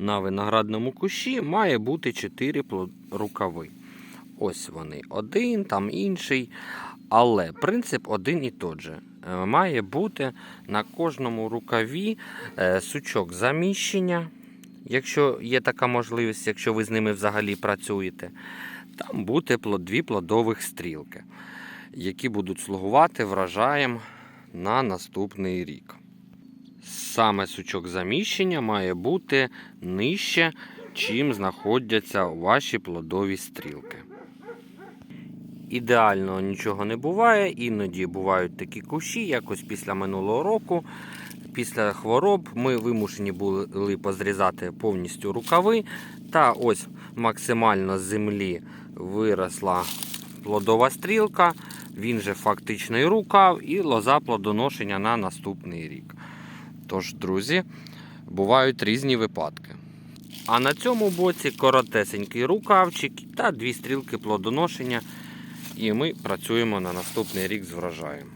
на виноградному кущі має бути 4 рукави. Ось вони, один, там інший. Але принцип один і той же. Е, Має бути на кожному рукаві е, сучок заміщення, якщо є така можливість, якщо ви з ними взагалі працюєте. Там бути дві плодових стрілки, які будуть слугувати врожаєм на наступний рік. Саме сучок заміщення має бути нижче, чим знаходяться ваші плодові стрілки. Ідеально нічого не буває, іноді бувають такі кущі, якось після минулого року. Після хвороб ми вимушені були позрізати повністю рукави. Та ось максимально з землі виросла плодова стрілка, він же фактичний рукав і лоза плодоношення на наступний рік. Тож, друзі, бувають різні випадки. А на цьому боці коротесенький рукавчик та дві стрілки плодоношення. І ми працюємо на наступний рік з врожаєм.